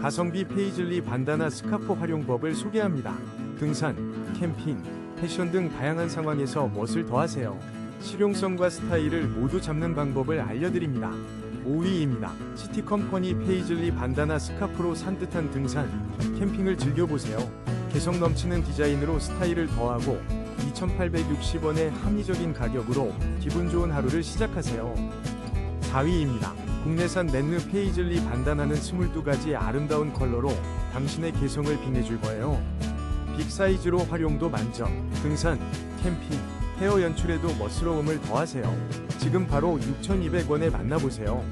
가성비 페이즐리 반다나 스카프 활용법을 소개합니다. 등산, 캠핑, 패션 등 다양한 상황에서 멋을 더하세요. 실용성과 스타일을 모두 잡는 방법을 알려드립니다. 5위입니다. 시티컴퍼니 페이즐리 반다나 스카프로 산뜻한 등산, 캠핑을 즐겨보세요. 개성 넘치는 디자인으로 스타일을 더하고 2,860원의 합리적인 가격으로 기분 좋은 하루를 시작하세요. 4위입니다. 국내산 랜느 페이즐리 반다나는 22가지 아름다운 컬러로 당신의 개성을 빛내줄 거예요. 빅 사이즈로 활용도 만점, 등산, 캠핑, 헤어 연출에도 멋스러움을 더하세요. 지금 바로 6,200원에 만나보세요.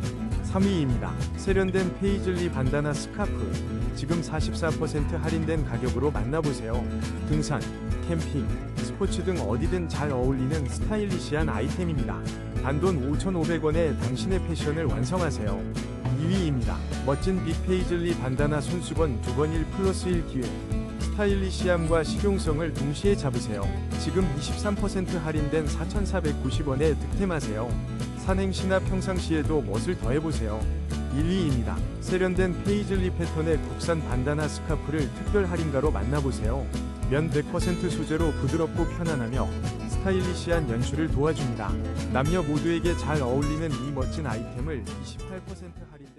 3위입니다. 세련된 페이즐리 반다나 스카프. 지금 44% 할인된 가격으로 만나보세요. 등산, 캠핑, 스포츠 등 어디든 잘 어울리는 스타일리시한 아이템입니다. 단돈 5,500원에 당신의 패션을 완성하세요. 2위입니다. 멋진 빅 페이즐리 반다나 손수건 2번 1 플러스 1 기획. 스타일리시함과 실용성을 동시에 잡으세요. 지금 23% 할인된 4,490원에 득템하세요. 산행시나 평상시에도 멋을 더해보세요. 1위입니다. 세련된 페이즐리 패턴의 국산 반다나 스카프를 특별 할인가로 만나보세요. 면 100% 소재로 부드럽고 편안하며 스타일리시한 연출을 도와줍니다. 남녀 모두에게 잘 어울리는 이 멋진 아이템을 28% 할인